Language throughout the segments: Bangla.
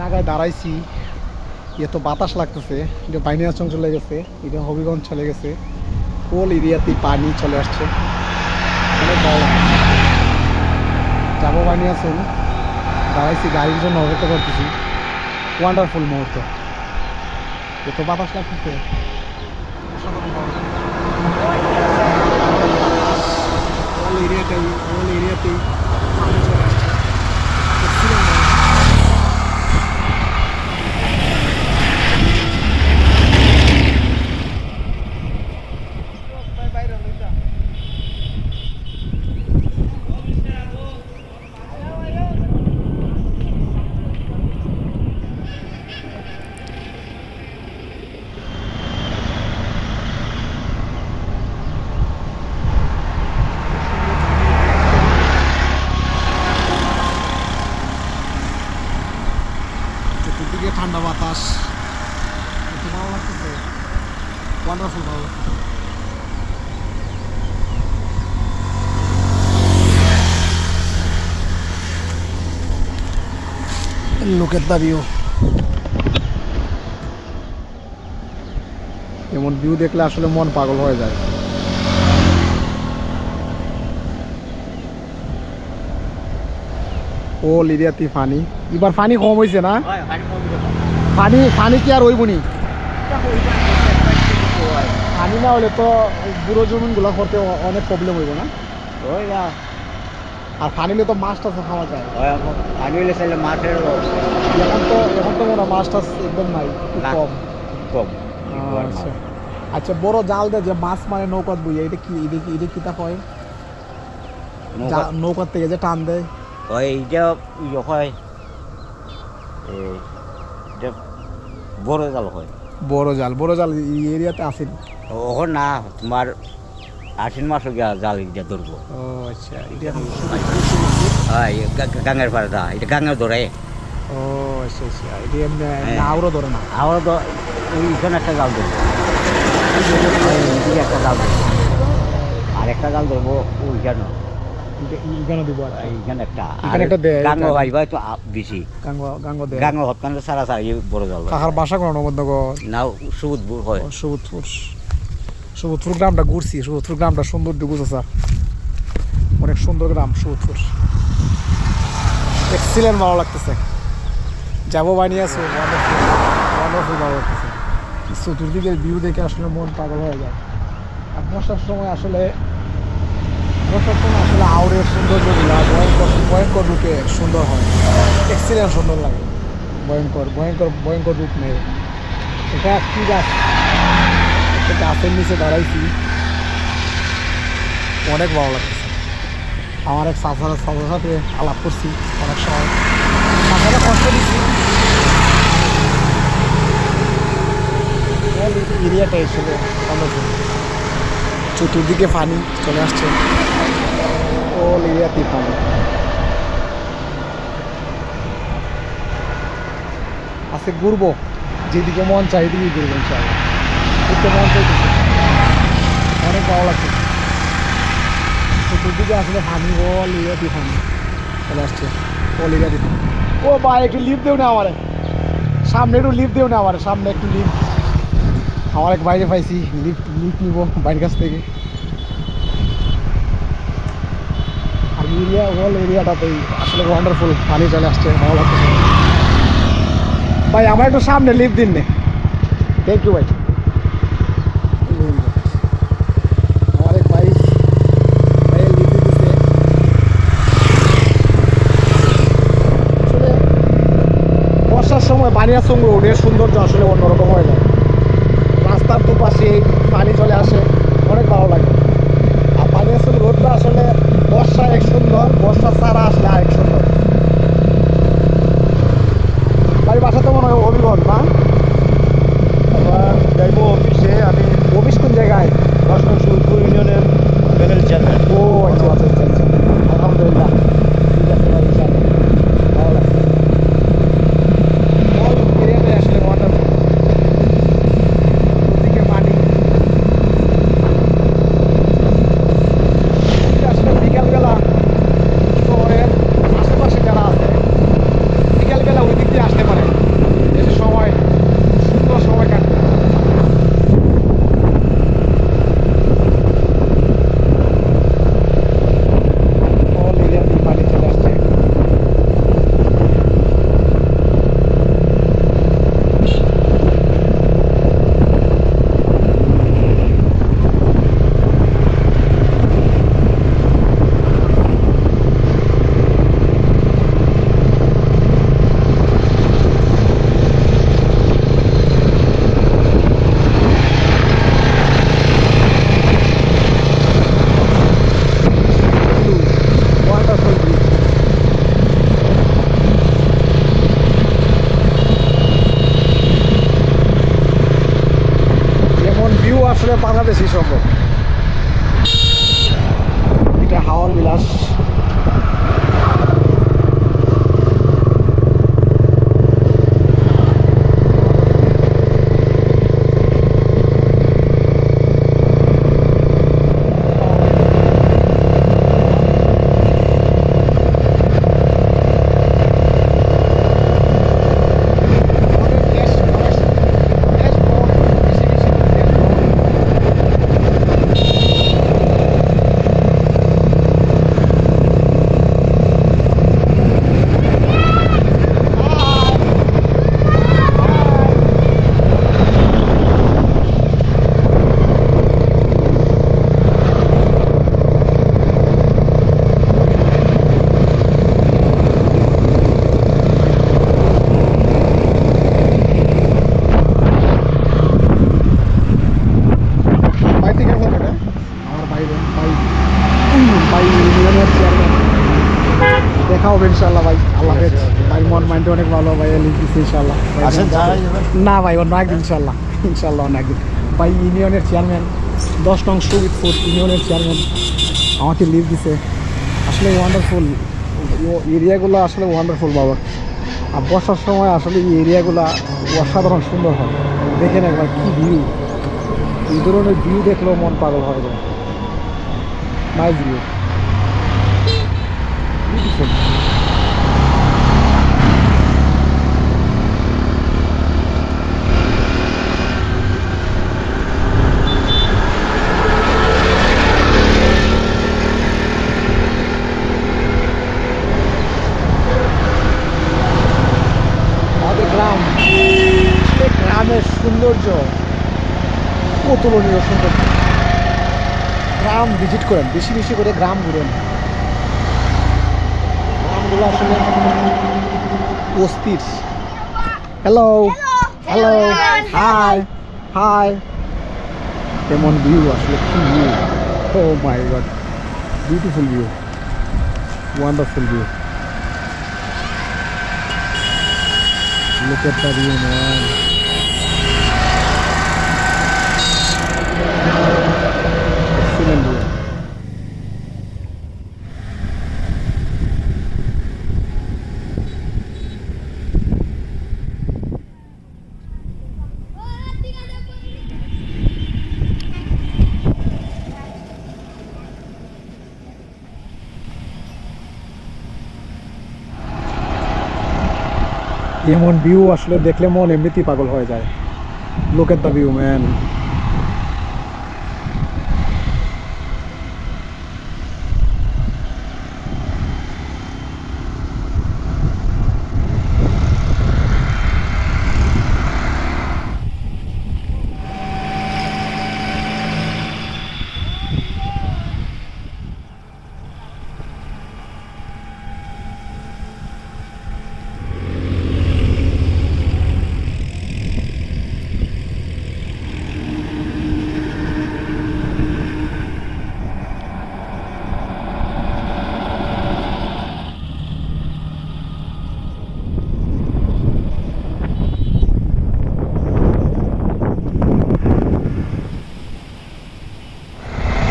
জায়গায় দাঁড়াইছি এত বাতাস লাগতেছে এটা বাইনিয়াচং চলে গেছে এটা হবিগঞ্জ চলে গেছে, কোল এরিয়াতে পানি চলে আসছে। অনেক ভালো লাগে দাঁড়াইছি, গাড়ির জন্য অপেক্ষা করতেছি। ওয়ান্ডারফুল মুহূর্ত। এত বাতাস লাগতেছে। এরিয়াতেই all এরিয়াতেই পানি চলে আসছে Excellent ভালো। চতুর্দিকে ঠান্ডা বাতাস। এত ভালো লাগতেছে? ওয়ান্ডারফুল ভালো লাগতেছে। Look at the view. এমন ভিউ দেখলে আসলে মন পাগল হয়ে যায়। ও লিরিয়াতি ফানি এবার ফানি কম হয়েছে না? পানি পানি কি আর হইব নি? পানি না হলে তো বুড়ো জমিনগুলো করতে অনেক প্রবলেম হইব না? আর পানি হলে তো মাছ টাছ খাওয়া যায়। পানি হলে চাইলে মাছের এখন তো এখন তো মনে হয় মাছ টাছ একদম নাই কম। কম। আচ্ছা। আচ্ছা বড় জাল দেয় যে মাছ মানে নৌকাত বুঝে এটা কি এটা কি এটা কি তা হয় নৌকার থেকে যে টান দেয় ইয়ে হয়। এই এটা বড় জাল হয়। বড় জাল বড় জাল এই এরিয়াতে আসেনি? ওখন না তোমার আশ্বিন মাস গিয়া জাল এটা ধরবো। ও আচ্ছা এটা হয় গাঙের পাড়ে দা এটা গাঙের ধরে। ও আচ্ছা আচ্ছা এটা এমনি হ্যাঁ। নাউরও ধরে না? আমরা তো এইখানে একটা জাল ধরবো। একটা জাল ধরবো। আর একটা জাল ধরবো ওইখানে দিব আর এইখানে একটা। এখানে একটা দেয়, গাঙ্গ এটা- ভাইবা তো বেশি। গাঙ্গ গাঙ্গ দেয় গাঙ্গ হতকান সারা সারা বড় জাল। বাসা কোনো নাও সুদ হয়। সবুজপুর সবুজপুর গ্রামটা ঘুরছি সবুজপুর গ্রামটা সুন্দর আছে অনেক সুন্দর গ্রাম সবুজপুর এক্সিলেন্ট ভালো লাগতেছে। যাব বানিয়ে আসো ওয়ান্ডারফুল ভালো লাগতেছে। চতুর্দিকের ভিউ দেখে আসলে মন পাগল হয়ে যায়। আর বর্ষার সময় আসলে বর্ষার সময় আসলে আউরের সৌন্দর্যগুলো ভয়ঙ্কর ভয়ঙ্কর রূপে সুন্দর হয়। এক্সিলেন্ট সুন্দর লাগে। ভয়ঙ্কর ভয়ঙ্কর ভয়ঙ্কর রূপ নেই এটা কি গাছ? একটা গাছের নিচে দাঁড়াইছি। অনেক ভালো লাগতেছে আমার এক চাচার চাচার সাথে আলাপ করছি অনেক সময়। চাচারা কষ্ট দিচ্ছি। এরিয়াটা এসেছিল অন্যজন চতুর্দিকে পানি চলে আসছে। অল এরিয়াতে পানি। আজকে ঘুরবো, যেদিকে মন চাই দিকে ঘুরবো ইনশাআল্লাহ। ঘুরতে মন চাইতেছে অনেক ভালো লাগছে। চতুর্দিকে আসলে পানি অল এরিয়াতে পানি চলে আসছে। অল এরিয়াতে ও ভাই, একটু লিফট দেও না আমারে। সামনে একটু লিফট দেও না আমারে, সামনে একটু লিফট আমার এক বাইরে পাইছি লিফ্ট লিফট নিব বাইরের কাছ থেকে। আর এরিয়া অল এরিয়াটাতেই আসলে ওয়ান্ডারফুল পানি চলে আসছে, ভালো লাগছে ভাই, আমার একটু সামনে লিফট দিন নে। থ্যাংক ইউ ভাই। সময় বানিয়াসং রোডের সৌন্দর্য আসলে অন্যরকম হয়ে যায় দুপাশে পানি চলে আসে। অনেক ভালো লাগে আর বানিয়াসং রোডটা আসলে বর্ষা এক সুন্দর বর্ষা ছাড়া আসলে আরেক সুন্দর বাড়ির বাসা তো মনে হয় অভিগঞ্জ না আমার যাইব অফিসে আমি অফিস কোন জায়গায় দর্শন সুলপুর ইউনিয়নের প্যানেল চেয়ারম্যান ও আচ্ছা আচ্ছা আচ্ছা আচ্ছা আলহামদুলিল্লাহ ঠিক আছে ভাই ইনশাআল্লাহ ভালো লাগছে অল এরিয়াতে আসলে ওয়াটারফুল ওদিকে পানি এটা আসলে বিকালবেলা শহরের আশেপাশে বেশি সম্ভব এটা হাওয়ার বিলাস ভাই থেকে ফোন এটা আমার ভাই বোন ভাই ভাই চেয়ারম্যান দেখা হবে ইনশাল্লাহ ভাই আল্লাহ ভাই মন মাইন্ড অনেক ভালো ভাই লিখ দিচ্ছে ইনশাল্লাহ না ভাই অন্য একদিন ইনশাল্লাহ ইনশাল্লাহ অন্য একদিন ভাই ইউনিয়নের চেয়ারম্যান দশ নং ফুড ইউনিয়নের চেয়ারম্যান আমাকে লিভ দিছে। আসলে ওয়ান্ডারফুল এরিয়াগুলো আসলে ওয়ান্ডারফুল বাবা। আর বর্ষার সময় আসলে এই এরিয়াগুলো অসাধারণ সুন্দর হয়। দেখেন একবার কী ভিউ এই ধরনের ভিউ দেখলেও মন পাগল হয়ে যায়। নাইস ভিউ আমাদের গ্রাম গ্রামের সৌন্দর্য অতুলনীয় সৌন্দর্য গ্রাম ভিজিট করেন বেশি বেশি করে গ্রাম ঘুরেন। গ্রামগুলো আসলে অস্থির হ্যালো হ্যালো হাই হাই কেমন ভিউ আসলে কি view oh my god beautiful view wonderful view Look at the view, man. Excellent view. এমন ভিউ আসলে দেখলে মন এমনিতেই পাগল হয়ে যায়। লোক এট দ্য ভিউ ম্যান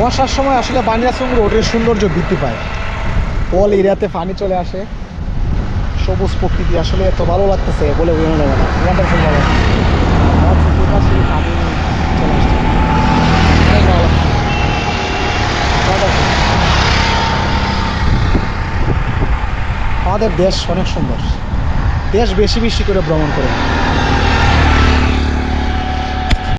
বর্ষার সময় আসলে বানিয়াসং রোডের সৌন্দর্য বৃদ্ধি পায়। অল এরিয়াতে পানি চলে আসে। সবুজ প্রকৃতি আসলে এত ভালো লাগতেছে বলে ওয়ান্ডারফুল ভালো। আমাদের দেশ অনেক সুন্দর। দেশ বেশি বেশি করে ভ্রমণ করে।